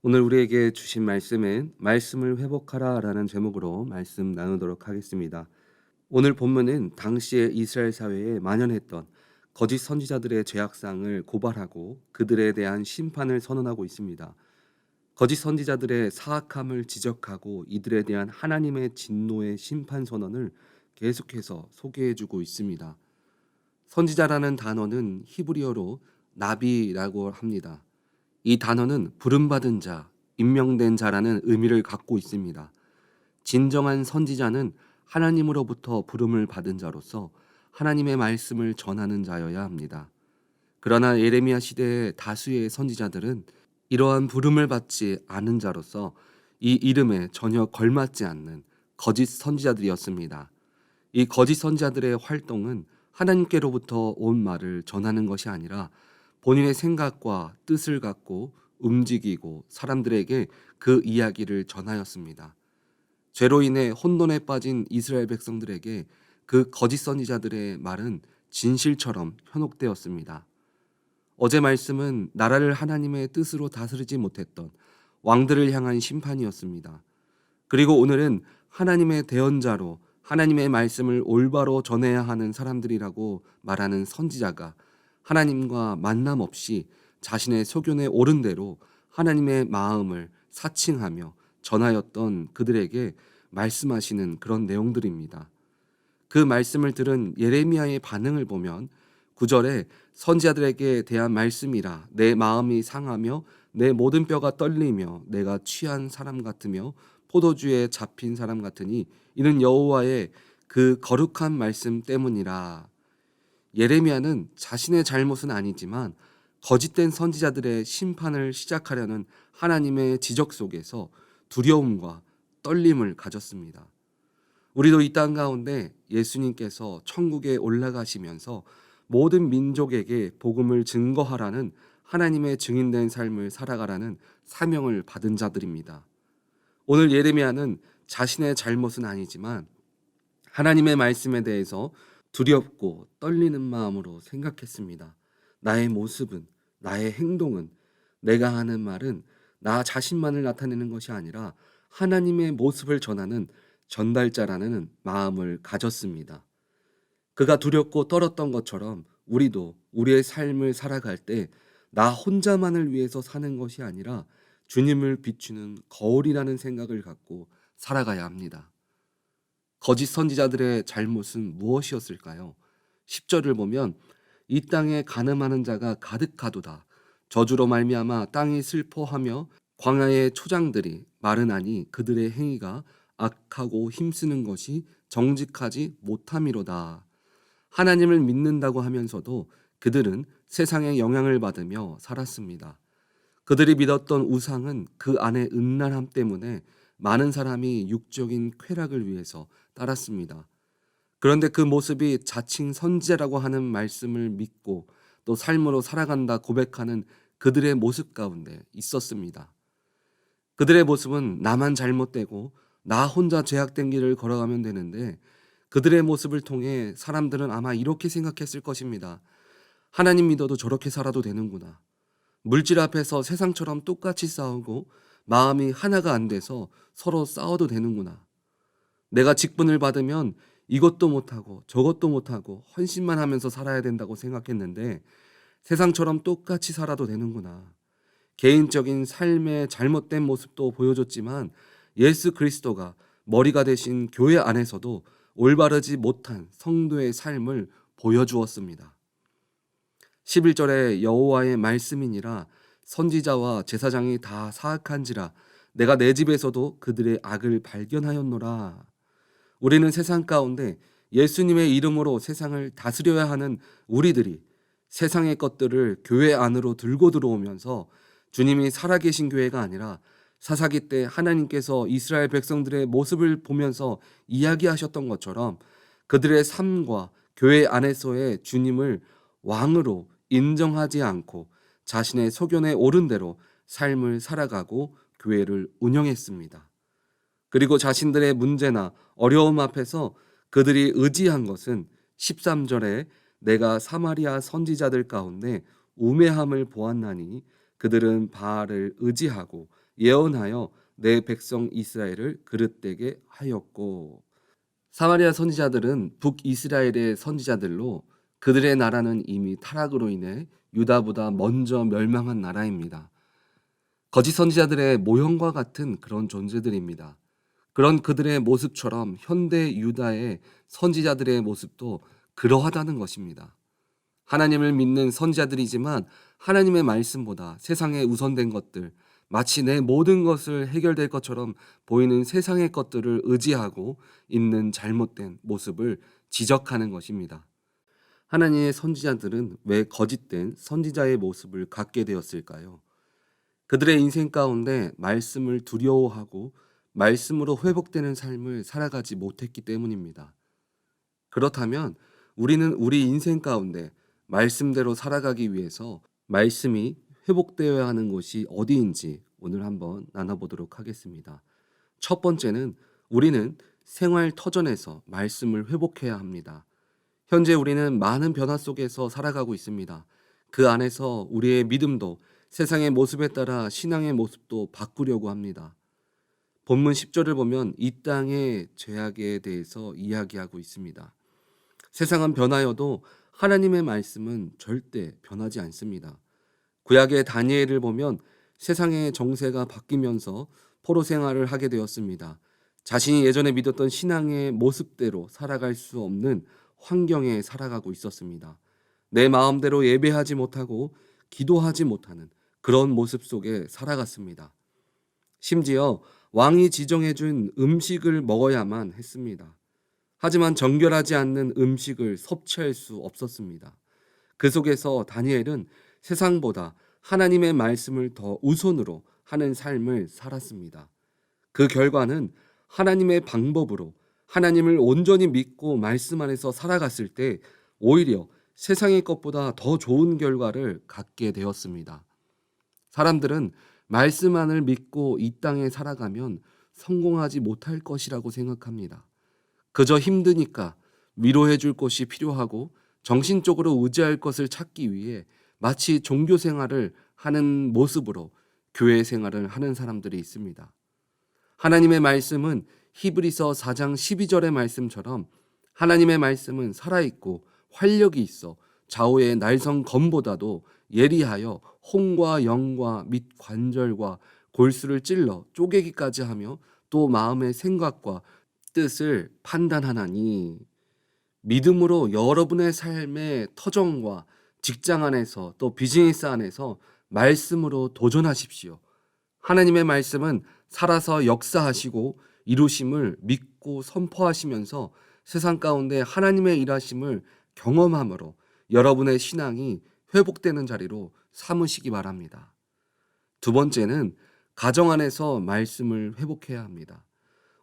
오늘 우리에게 주신 말씀은 말씀을 회복하라라는 제목으로 말씀 나누도록 하겠습니다. 오늘 본문은 당시의 이스라엘 사회에 만연했던 거짓 선지자들의 죄악상을 고발하고 그들에 대한 심판을 선언하고 있습니다. 거짓 선지자들의 사악함을 지적하고 이들에 대한 하나님의 진노의 심판 선언을 계속해서 소개해주고 있습니다. 선지자라는 단어는 히브리어로 나비라고 합니다. 이 단어는 부름받은 자, 임명된 자라는 의미를 갖고 있습니다. 진정한 선지자는 하나님으로부터 부름을 받은 자로서 하나님의 말씀을 전하는 자여야 합니다. 그러나 예레미야 시대의 다수의 선지자들은 이러한 부름을 받지 않은 자로서 이 이름에 전혀 걸맞지 않는 거짓 선지자들이었습니다. 이 거짓 선지자들의 활동은 하나님께로부터 온 말을 전하는 것이 아니라 본인의 생각과 뜻을 갖고 움직이고 사람들에게 그 이야기를 전하였습니다. 죄로 인해 혼돈에 빠진 이스라엘 백성들에게 그 거짓 선지자들의 말은 진실처럼 현혹되었습니다. 어제 말씀은 나라를 하나님의 뜻으로 다스리지 못했던 왕들을 향한 심판이었습니다. 그리고 오늘은 하나님의 대언자로 하나님의 말씀을 올바로 전해야 하는 사람들이라고 말하는 선지자가 하나님과 만남 없이 자신의 소견에 옳은 대로 하나님의 마음을 사칭하며 전하였던 그들에게 말씀하시는 그런 내용들입니다. 그 말씀을 들은 예레미야의 반응을 보면 구절에 선지자들에게 대한 말씀이라 내 마음이 상하며 내 모든 뼈가 떨리며 내가 취한 사람 같으며 포도주에 잡힌 사람 같으니 이는 여호와의 그 거룩한 말씀 때문이라 예레미야는 자신의 잘못은 아니지만 거짓된 선지자들의 심판을 시작하려는 하나님의 지적 속에서 두려움과 떨림을 가졌습니다. 우리도 이 땅 가운데 예수님께서 천국에 올라가시면서 모든 민족에게 복음을 증거하라는 하나님의 증인된 삶을 살아가라는 사명을 받은 자들입니다. 오늘 예레미야는 자신의 잘못은 아니지만 하나님의 말씀에 대해서 두렵고 떨리는 마음으로 생각했습니다. 나의 모습은, 나의 행동은, 내가 하는 말은 나 자신만을 나타내는 것이 아니라 하나님의 모습을 전하는 전달자라는 마음을 가졌습니다. 그가 두렵고 떨었던 것처럼 우리도 우리의 삶을 살아갈 때 나 혼자만을 위해서 사는 것이 아니라 주님을 비추는 거울이라는 생각을 갖고 살아가야 합니다. 거짓 선지자들의 잘못은 무엇이었을까요? 10절을 보면 이 땅에 가늠하는 자가 가득하도다. 저주로 말미암아 땅이 슬퍼하며 광야의 초장들이 마르나니 그들의 행위가 악하고 힘쓰는 것이 정직하지 못함이로다. 하나님을 믿는다고 하면서도 그들은 세상의 영향을 받으며 살았습니다. 그들이 믿었던 우상은 그 안에 음란함 때문에 많은 사람이 육적인 쾌락을 위해서 따랐습니다. 그런데 그 모습이 자칭 선지자라고 하는 말씀을 믿고 또 삶으로 살아간다 고백하는 그들의 모습 가운데 있었습니다. 그들의 모습은 나만 잘못되고 나 혼자 죄악된 길을 걸어가면 되는데 그들의 모습을 통해 사람들은 아마 이렇게 생각했을 것입니다. 하나님 믿어도 저렇게 살아도 되는구나. 물질 앞에서 세상처럼 똑같이 싸우고 마음이 하나가 안 돼서 서로 싸워도 되는구나. 내가 직분을 받으면 이것도 못하고 저것도 못하고 헌신만 하면서 살아야 된다고 생각했는데 세상처럼 똑같이 살아도 되는구나. 개인적인 삶의 잘못된 모습도 보여줬지만 예수 그리스도가 머리가 되신 교회 안에서도 올바르지 못한 성도의 삶을 보여주었습니다. 11절에 여호와의 말씀이니라 선지자와 제사장이 다 사악한지라 내가 내 집에서도 그들의 악을 발견하였노라. 우리는 세상 가운데 예수님의 이름으로 세상을 다스려야 하는 우리들이 세상의 것들을 교회 안으로 들고 들어오면서 주님이 살아계신 교회가 아니라 사사기 때 하나님께서 이스라엘 백성들의 모습을 보면서 이야기하셨던 것처럼 그들의 삶과 교회 안에서의 주님을 왕으로 인정하지 않고 자신의 소견에 옳은 대로 삶을 살아가고 교회를 운영했습니다. 그리고 자신들의 문제나 어려움 앞에서 그들이 의지한 것은 13절에 내가 사마리아 선지자들 가운데 우매함을 보았나니 그들은 바알을 의지하고 예언하여 내 백성 이스라엘을 그릇되게 하였고 사마리아 선지자들은 북이스라엘의 선지자들로 그들의 나라는 이미 타락으로 인해 유다보다 먼저 멸망한 나라입니다. 거짓 선지자들의 모형과 같은 그런 존재들입니다. 그런 그들의 모습처럼 현대 유다의 선지자들의 모습도 그러하다는 것입니다. 하나님을 믿는 선지자들이지만 하나님의 말씀보다 세상에 우선된 것들, 마치 내 모든 것을 해결될 것처럼 보이는 세상의 것들을 의지하고 있는 잘못된 모습을 지적하는 것입니다. 하나님의 선지자들은 왜 거짓된 선지자의 모습을 갖게 되었을까요? 그들의 인생 가운데 말씀을 두려워하고 말씀으로 회복되는 삶을 살아가지 못했기 때문입니다. 그렇다면 우리는 우리 인생 가운데 말씀대로 살아가기 위해서 말씀이 회복되어야 하는 곳이 어디인지 오늘 한번 나눠보도록 하겠습니다. 첫 번째는 우리는 생활 터전에서 말씀을 회복해야 합니다. 현재 우리는 많은 변화 속에서 살아가고 있습니다. 그 안에서 우리의 믿음도 세상의 모습에 따라 신앙의 모습도 바꾸려고 합니다. 본문 10절을 보면 이 땅의 죄악에 대해서 이야기하고 있습니다. 세상은 변하여도 하나님의 말씀은 절대 변하지 않습니다. 구약의 다니엘을 보면 세상의 정세가 바뀌면서 포로 생활을 하게 되었습니다. 자신이 예전에 믿었던 신앙의 모습대로 살아갈 수 없는 환경에 살아가고 있었습니다. 내 마음대로 예배하지 못하고 기도하지 못하는 그런 모습 속에 살아갔습니다. 심지어 왕이 지정해준 음식을 먹어야만 했습니다. 하지만 정결하지 않는 음식을 섭취할 수 없었습니다. 그 속에서 다니엘은 세상보다 하나님의 말씀을 더 우선으로 하는 삶을 살았습니다. 그 결과는 하나님의 방법으로 하나님을 온전히 믿고 말씀 안에서 살아갔을 때 오히려 세상의 것보다 더 좋은 결과를 갖게 되었습니다. 사람들은 말씀만을 믿고 이 땅에 살아가면 성공하지 못할 것이라고 생각합니다. 그저 힘드니까 위로해 줄 것이 필요하고 정신적으로 의지할 것을 찾기 위해 마치 종교 생활을 하는 모습으로 교회 생활을 하는 사람들이 있습니다. 하나님의 말씀은 히브리서 4장 12절의 말씀처럼 하나님의 말씀은 살아있고 활력이 있어 좌우의 날성 검보다도 예리하여 홍과 영과 및 관절과 골수를 찔러 쪼개기까지 하며 또 마음의 생각과 뜻을 판단하나니 믿음으로 여러분의 삶의 터전과 직장 안에서 또 비즈니스 안에서 말씀으로 도전하십시오. 하나님의 말씀은 살아서 역사하시고 이루심을 믿고 선포하시면서 세상 가운데 하나님의 일하심을 경험함으로 여러분의 신앙이 회복되는 자리로 삼으시기 바랍니다. 두 번째는 가정 안에서 말씀을 회복해야 합니다.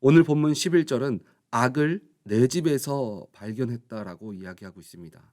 오늘 본문 11절은 악을 내 집에서 발견했다라고 이야기하고 있습니다.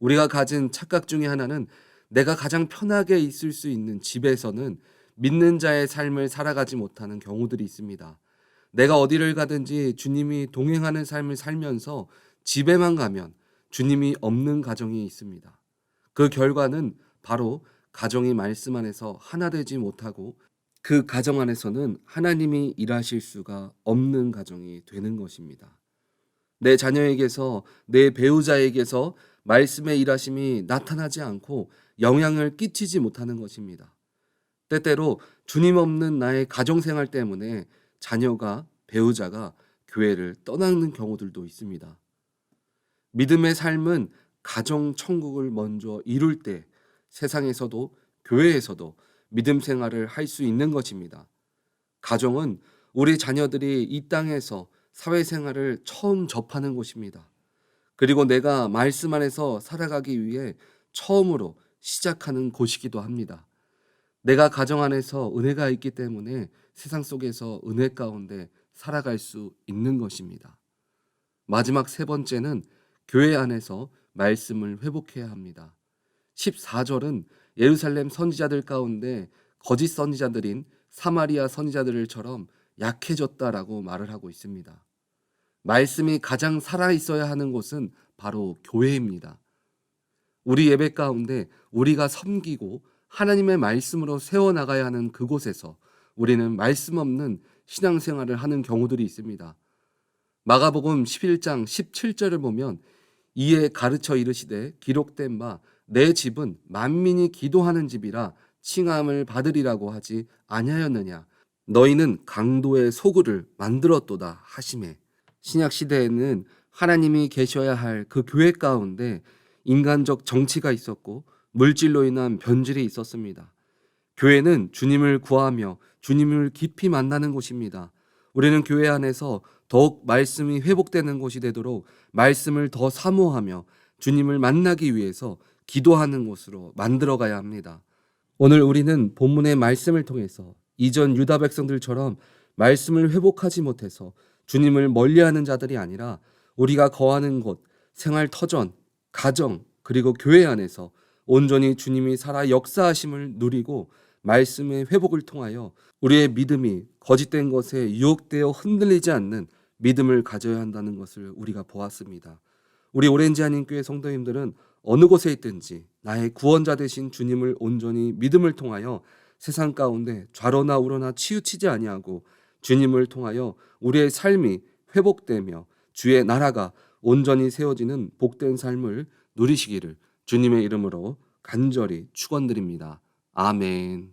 우리가 가진 착각 중에 하나는 내가 가장 편하게 있을 수 있는 집에서는 믿는 자의 삶을 살아가지 못하는 경우들이 있습니다. 내가 어디를 가든지 주님이 동행하는 삶을 살면서 집에만 가면 주님이 없는 가정이 있습니다. 그 결과는 바로 가정이 말씀 안에서 하나 되지 못하고 그 가정 안에서는 하나님이 일하실 수가 없는 가정이 되는 것입니다. 내 자녀에게서 내 배우자에게서 말씀의 일하심이 나타나지 않고 영향을 끼치지 못하는 것입니다. 때때로 주님 없는 나의 가정 생활 때문에 자녀가 배우자가 교회를 떠나는 경우들도 있습니다. 믿음의 삶은 가정 천국을 먼저 이룰 때 세상에서도 교회에서도 믿음 생활을 할 수 있는 것입니다. 가정은 우리 자녀들이 이 땅에서 사회생활을 처음 접하는 곳입니다. 그리고 내가 말씀 안에서 살아가기 위해 처음으로 시작하는 곳이기도 합니다. 내가 가정 안에서 은혜가 있기 때문에 세상 속에서 은혜 가운데 살아갈 수 있는 것입니다. 마지막 세 번째는 교회 안에서 말씀을 회복해야 합니다. 14절은 예루살렘 선지자들 가운데 거짓 선지자들인 사마리아 선지자들처럼 약해졌다라고 말을 하고 있습니다. 말씀이 가장 살아 있어야 하는 곳은 바로 교회입니다. 우리 예배 가운데 우리가 섬기고 하나님의 말씀으로 세워 나가야 하는 그곳에서 우리는 말씀 없는 신앙생활을 하는 경우들이 있습니다. 마가복음 11장 17절을 보면 이에 가르쳐 이르시되 기록된 바 내 집은 만민이 기도하는 집이라 칭함을 받으리라고 하지 아니하였느냐 너희는 강도의 소굴을 만들었도다 하심에 신약 시대에는 하나님이 계셔야 할 그 교회 가운데 인간적 정치가 있었고 물질로 인한 변질이 있었습니다. 교회는 주님을 구하며 주님을 깊이 만나는 곳입니다. 우리는 교회 안에서 더욱 말씀이 회복되는 곳이 되도록 말씀을 더 사모하며 주님을 만나기 위해서 기도하는 곳으로 만들어 가야 합니다. 오늘 우리는 본문의 말씀을 통해서 이전 유다 백성들처럼 말씀을 회복하지 못해서 주님을 멀리하는 자들이 아니라 우리가 거하는 곳, 생활 터전, 가정, 그리고 교회 안에서 온전히 주님이 살아 역사하심을 누리고 말씀의 회복을 통하여 우리의 믿음이 거짓된 것에 유혹되어 흔들리지 않는 믿음을 가져야 한다는 것을 우리가 보았습니다. 우리 오렌지 한인 교회 성도님들은 어느 곳에 있든지 나의 구원자 되신 주님을 온전히 믿음을 통하여 세상 가운데 좌로나 우로나 치우치지 아니하고 주님을 통하여 우리의 삶이 회복되며 주의 나라가 온전히 세워지는 복된 삶을 누리시기를 주님의 이름으로 간절히 축원드립니다. 아멘.